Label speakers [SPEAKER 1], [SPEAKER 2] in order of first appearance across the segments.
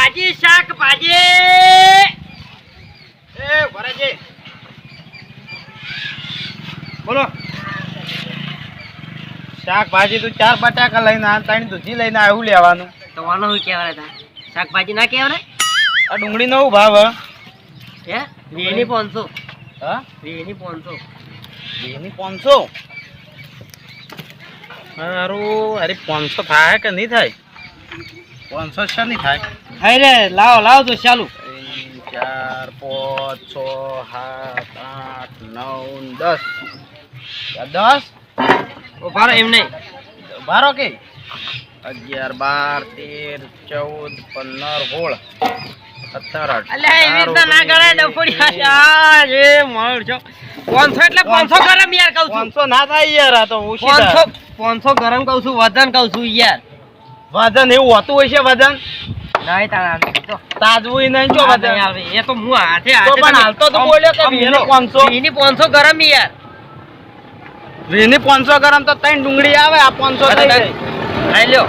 [SPEAKER 1] ભાજી શાક ભાજી.
[SPEAKER 2] એ વરાજી બોલો. શાકભાજી તું ચાર બટાકા લઈને આ ત્રણ દૂધી લઈને આવું લેવાનું.
[SPEAKER 1] તો વાલો શું કહેવાય તા? શાકભાજી ના કહેવાય
[SPEAKER 2] આ ડુંગળી નો ભાવ હે?
[SPEAKER 1] હે? વેની પાંચસો.
[SPEAKER 2] હા?
[SPEAKER 1] વેની પાંચસો.
[SPEAKER 2] એની પાંચસો? હારું અરે પાંચસો થાય કે નહીં થાય? પાંચસો છે નહીં થાય.
[SPEAKER 1] હાય લાવો લાવો તો ચાલુ.
[SPEAKER 2] ચાર પાંચ છ સાત આઠ નવ દસ. દસ?
[SPEAKER 1] ઉભારો એમ નહીં.
[SPEAKER 2] બારો કે? અગિયાર બાર તેર ચૌદ પંદર સોળ સત્તર
[SPEAKER 1] પાંચસો ગરમ યાર કહું છું.
[SPEAKER 2] ના થાય યાર તો ઓછી
[SPEAKER 1] પાંચસો ગરમ કહું છું વજન છું યાર.
[SPEAKER 2] વજન એવું હોતું હોય છે વજન?
[SPEAKER 1] નહીં તારા
[SPEAKER 2] તાજવું નહીં ચો
[SPEAKER 1] આ આવે. એ તો હું હાથે હાથે
[SPEAKER 2] પણ હાલતો તો બોલ્યો કે
[SPEAKER 1] આમ
[SPEAKER 2] વીને
[SPEAKER 1] મેલો.
[SPEAKER 2] 500.
[SPEAKER 1] વીની પાંચસો ગરમ યાર.
[SPEAKER 2] વીની પાંચસો ગ્રામ તો ત્રણ ડુંગળી આવે આ પાંચસો થઈ
[SPEAKER 1] લ્યો.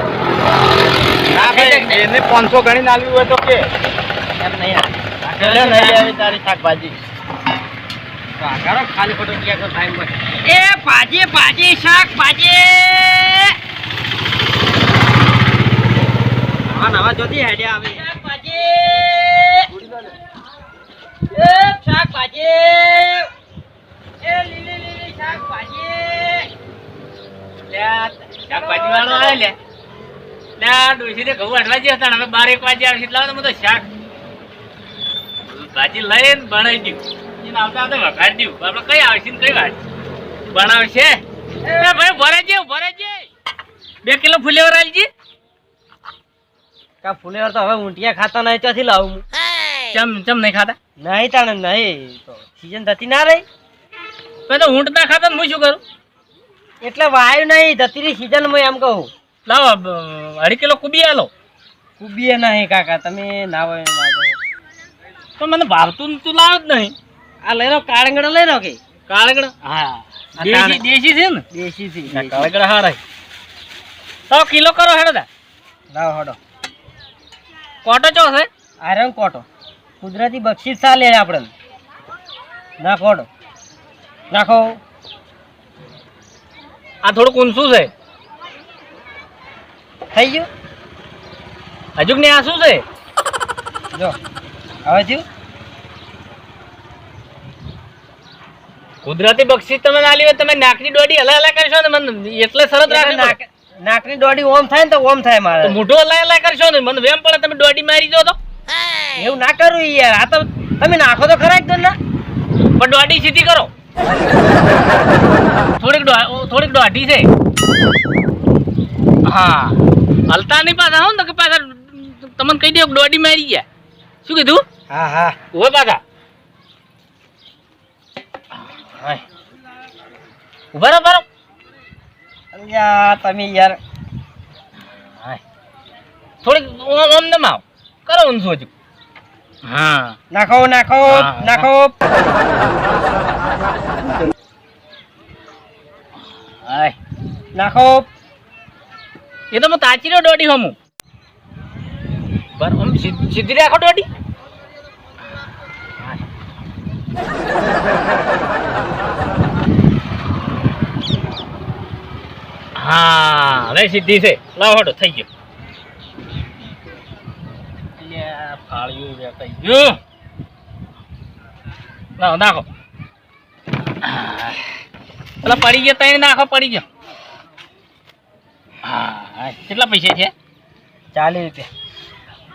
[SPEAKER 2] ના ભાઈ એને પાંચસો ગણી નાલવી હોય તો કે.
[SPEAKER 1] એમ નહીં આવે.
[SPEAKER 2] એટલે નહીં? આવી તારી શાકભાજી.
[SPEAKER 1] ખાલી ખોટો ક્યાં એ ભાજી ભાજી શાક ભાજી નવા નવા જોતી આવે. શાકભાજી! એ લીલી લીલી શાકભાજી! શાકભાજી વાળો આવે ડોશીને ઘઉં વાઢવા જ્યાં હતા ને હવે આવતા આવતા આપણે કઈ આવશે ને કઈ વાત? એ ભાઈ ભરાજે ભરાજે બે કિલો ફૂલેવર આલજી. કા ફુલેવર તો હવે ઊંટિયા ખાતા નહીં ત્યાંથી લાવું હું. ચમ ચમ નહીં ખાતા? નહીં તાણે નહીં. તો સીઝન થતી ના રહી. તો ઊંટ ના ખાતા હું શું કરું? એટલે વાયુ નહીં ધતીની સીઝન હું એમ કહું. લાવો અઢી કિલો કુબી આલો. કુબી નહીં કાકા તમે ના હોય તો મને ભાવતું તું લાવ જ નહીં. આ લઈ લો કાળંગડો લઈ લો કે? કાળંગડો હા. દેશી દેશી છે ને? દેશી છે કાળંગડા હારા તો કિલો કરો હેડો દા લાવો હેડો. કોટો ચો છે? આયરન કોટો. કુદરતી બક્ષિસ ચાલે આપણે ના કોટો. નાખો આ થોડુંક ઊંચું છે. થઈ ગયું? હજુ ને આ શું છે? જો. હવે થયું? કુદરતી બક્ષિસ તમે ના હોય તમે નાકની દોડી અલગ અલગ કરશો ને મને એટલે સરસ રાખી નાકની દોડી ઓમ થાય ને તો ઓમ થાય મારે. મોઢો લાય લાય કરશો ને મને વેમ પડે તમે દોડી મારી દો તો. એવું ના કરું યાર આ તો તમે નાખો તો ખરા એકદમ ના. પણ દોડી સીધી કરો. થોડીક થોડીક દોઢી છે. હા. હલતા નહીં પાછા હો ને કે પાછા તમને કહી દઉં દોડી મારી ગયા. શું કીધું? હા હા. હોય પાછા. ઊભા રહો ઊભા રહો. યાર તમે યાર. થોડીક ઓમ નમ આવ. કરો હું સોજો હા. નાખો નાખો નાખો. નાખો. એ તો હું તાચી રહ્યો દોડી હમું. બર આમ સીધી રાખો દોડી. હા સીધી છે. લાવો હડો થઈ ગયો. ફાળ્યું વેચાઈ ગયું. લાવો નાખો. પેલા પડી ગયા તઈ નાખો પડી ગયો. હા કેટલા પૈસા છે? ચાલીસ રૂપિયા.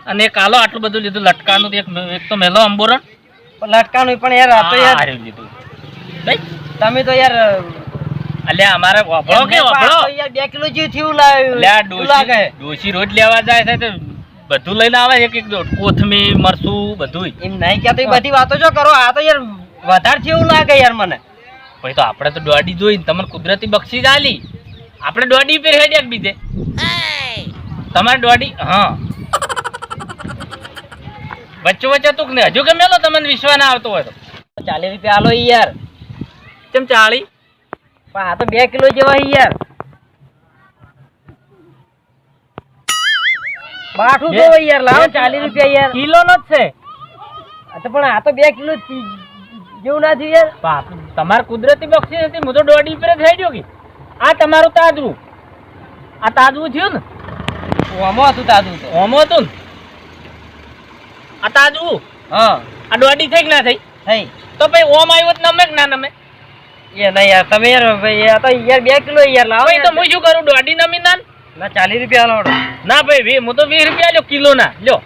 [SPEAKER 1] અને એક આલો આટલું બધું લીધું લટકાનું એક એક તો મેલો અંબોરણ. લટકાનું પણ યાર આ તો યાર લીધું. તમે તો યાર અલ્યા અમારે વફળો કે વફળો યાર 2 કિલો જેવું થયું લાવ્યું. લ્યા ડોશી ડોશી રોજ લેવા જાય છે તો બધું લઈને આવે એક એક કોથમીર મરસું બધું એમ નહીં કે તો બધી વાતો જો કરો આ તો યાર વધારે એવું લાગે યાર મને. ભાઈ તો આપણે તો દોડી જોઈ તમને કુદરતી બક્ષી આલી. આપણે દોડી પર હેડ બીજે. તમારે દોડી હા. વચ્ચે વચ્ચે તું ને હજુ કે મેલો તમને વિશ્વાસ ના આવતો હોય તો? ચાલીસ રૂપિયા આલો યાર. કેમ ચાલી? પણ આ તો બે કિલો જેવા યાર. બાઠું તો યાર લાવો ચાલીસ રૂપિયા યાર.
[SPEAKER 3] કિલો નો જ છે.
[SPEAKER 1] આ તો પણ આ તો બે કિલો જેવું ના થયું યાર.
[SPEAKER 3] બાપ તમારે કુદરતી બક્ષી હતી હું તો દોઢ પર થઈ ગયો કે. આ તમારું તાજવું. આ તાજવું થયું ને?
[SPEAKER 1] ઓમો હતું તાજવું તો.
[SPEAKER 3] ઓમો હતું ને? આ તાજવું?
[SPEAKER 1] હા.
[SPEAKER 3] આ દોઢી થઈ કે ના થઈ?
[SPEAKER 1] થઈ.
[SPEAKER 3] તો ભાઈ ઓમ આવ્યો તો નમે કે ના નમે
[SPEAKER 1] એ ના યાર તમે યાર ભાઈ આ તો યાર બે કિલો યાર લાવો
[SPEAKER 3] તો હું શું કરું? દોઢી ના
[SPEAKER 1] ના? ચાલીસ રૂપિયા લાવો.
[SPEAKER 3] ના ભાઈ હું તો વીસ રૂપિયા લ્યો કિલો ના લ્યો.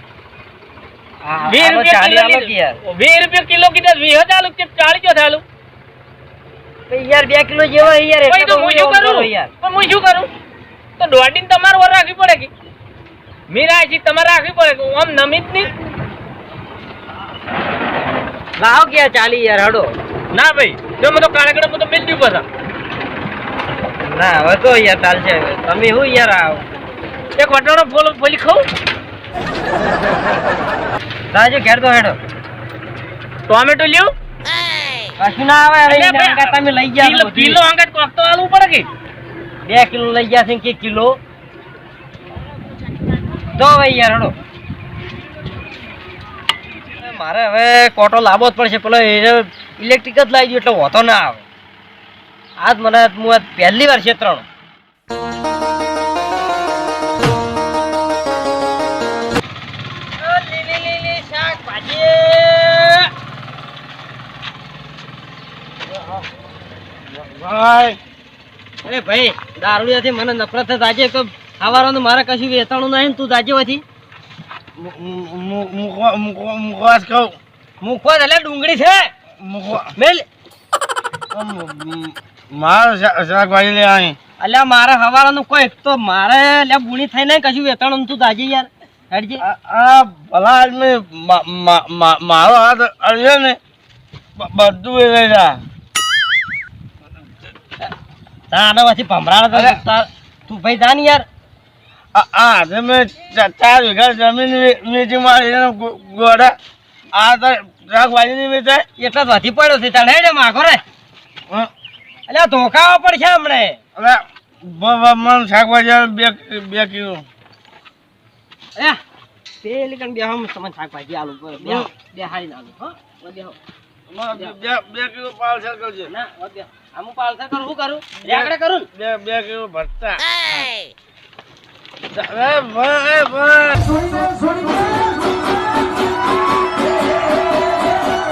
[SPEAKER 3] વીસ રૂપિયા કિલો
[SPEAKER 1] યાર.
[SPEAKER 3] વીસ રૂપિયા કિલો કીધા વીસ આલુ કે જો થાલું
[SPEAKER 1] ભાઈ યાર બે કિલો જેવા યાર એટલે
[SPEAKER 3] તો હું શું
[SPEAKER 1] કરો? યાર.
[SPEAKER 3] પણ હું શું કરું? તો દોઢી તમારે વાર રાખવી પડે કે? મી રાખી તમારે રાખવી પડે કે? આમ નમી જ
[SPEAKER 1] લાવો કે ચાલી યાર હડો.
[SPEAKER 3] ના ભાઈ જો મેં તો કાળકડે હું તો દઉં પાછા.
[SPEAKER 1] ના હવે તો યાર ચાલશે. છે તમે શું યાર આવો?
[SPEAKER 3] એક વટાણો ફોલ ફોલી ખાઉં?
[SPEAKER 1] રાજુ ઘેર તો હેડો.
[SPEAKER 3] ટોમેટો લ્યો.
[SPEAKER 1] કશું ના આવે હવે તમે લઈ ગયા
[SPEAKER 3] કિલો અંગત કોક તો આલવું પડે કે?
[SPEAKER 1] બે કિલો લઈ ગયા છે કે કિલો? તો ભાઈ યાર હેડો. મારે હવે કોટો લાવવો જ પડશે. પેલો ઇલેક્ટ્રિક જ લાવી દઉં એટલે હોતો ના આવે. આજ મને હું આજ પહેલી વાર ક્ષેત્રનો ત્રણ લીલી અરે ભાઈ દારૂડિયાથી મને નફરત જ આજે તો ખાવાનું મારે કશું વેચાણું નહીં તું દાજે હોથી
[SPEAKER 4] મુખવાસ કહું.
[SPEAKER 1] મૂકવા એટલે ડુંગળી છે. મેલ.
[SPEAKER 4] મારે શાકભાજી લેવાની
[SPEAKER 1] અલ્યા મારે હવારાનું કોઈ તો મારે અલ્યા બુણી થઈ નહીં કશું વેચાણું તું તાજી યાર. હેડજે.
[SPEAKER 4] આ ભલા આદમી મારો હાથ અડ્યો ને બધું એ લઈ જા.
[SPEAKER 1] તારા પછી ભમરાળ
[SPEAKER 4] અરે.
[SPEAKER 1] તું ભાઈ જા ને યાર.
[SPEAKER 4] આ મેં ચાર વીઘા જમીન વેચી મારી ગોડા. આ તો શાકભાજી નહીં વેચાય
[SPEAKER 1] એટલા વધી પડ્યો છે તને હેડે માગો રે.
[SPEAKER 4] હં?
[SPEAKER 1] અલ્યા ધોકાવા પડશે હમણે.
[SPEAKER 4] હવે બ- શાકભાજી બે બે કિલો.
[SPEAKER 1] અલ્યા પેલી કણ બે હમ તમને શાકભાજી આલુ બે બે હારી આલુ હો. બે હો
[SPEAKER 4] મને બે કિલો પાલસર કરજે.
[SPEAKER 1] ના બે. આમું પાલસા કરું શું કરું? રેકડે કરું
[SPEAKER 4] બે બે કિલો ભરતા. અરે ભાઈ ભાઈ